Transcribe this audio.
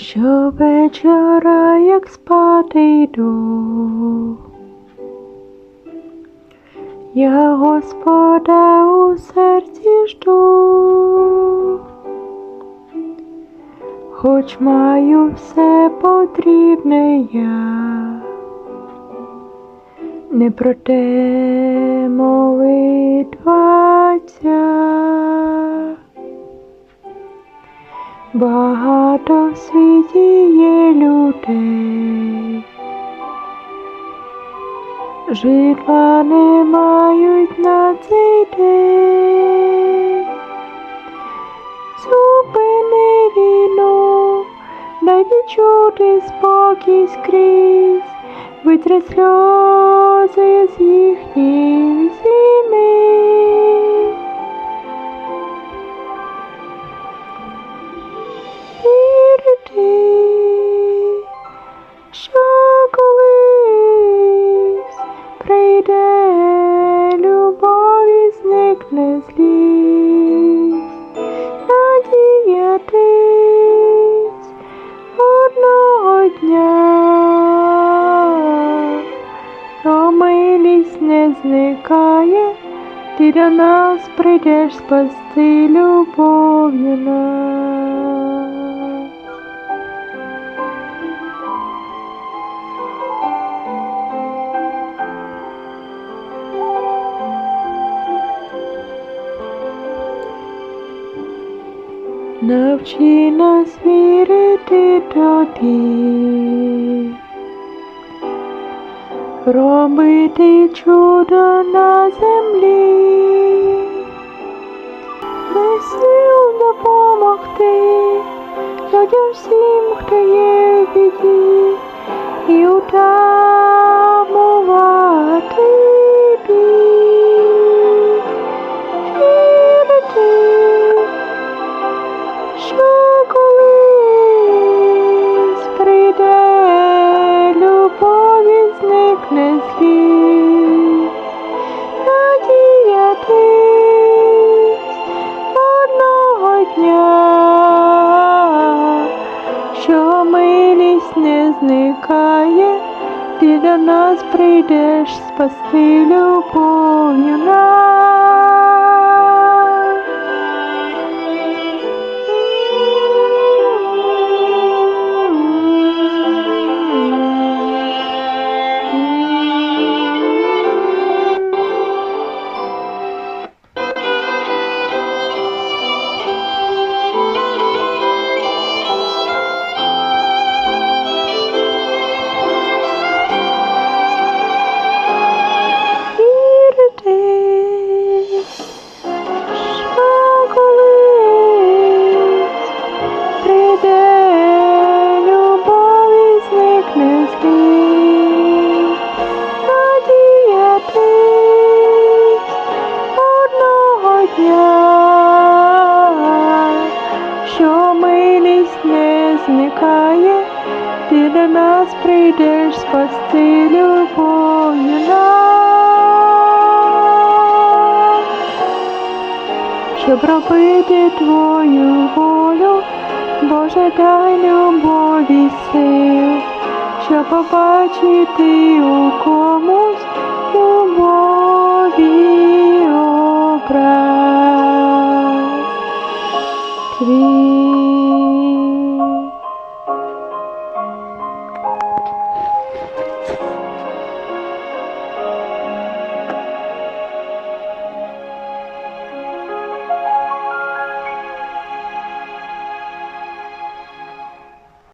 Щовечора, як спати йду, я Господа у серці жду, хоч маю все потрібне я, не про те молитва. Багато в світі є людей, житла не мають на цей день. Зупини війну, дай відчути спокій скрізь, витри сльози з їхніх зникне злість, десь одного дня, то милість не зникає, ти до нас прийдеш спасти любов'ю нас. Навчи нас вірити тобі, робити чудо на землі, дай сил допомогти людям всім, хто є в біді, і утамувати зникає, ти до нас прийдеш спасти любов'ю нас. Прийде любов і зникне злість, надіятись одного дня, що милість не зникає, ти до нас прийдеш спасти любов'ю нас. Щоб робити твою волю, Боже, дай любові сил, щоб побачити у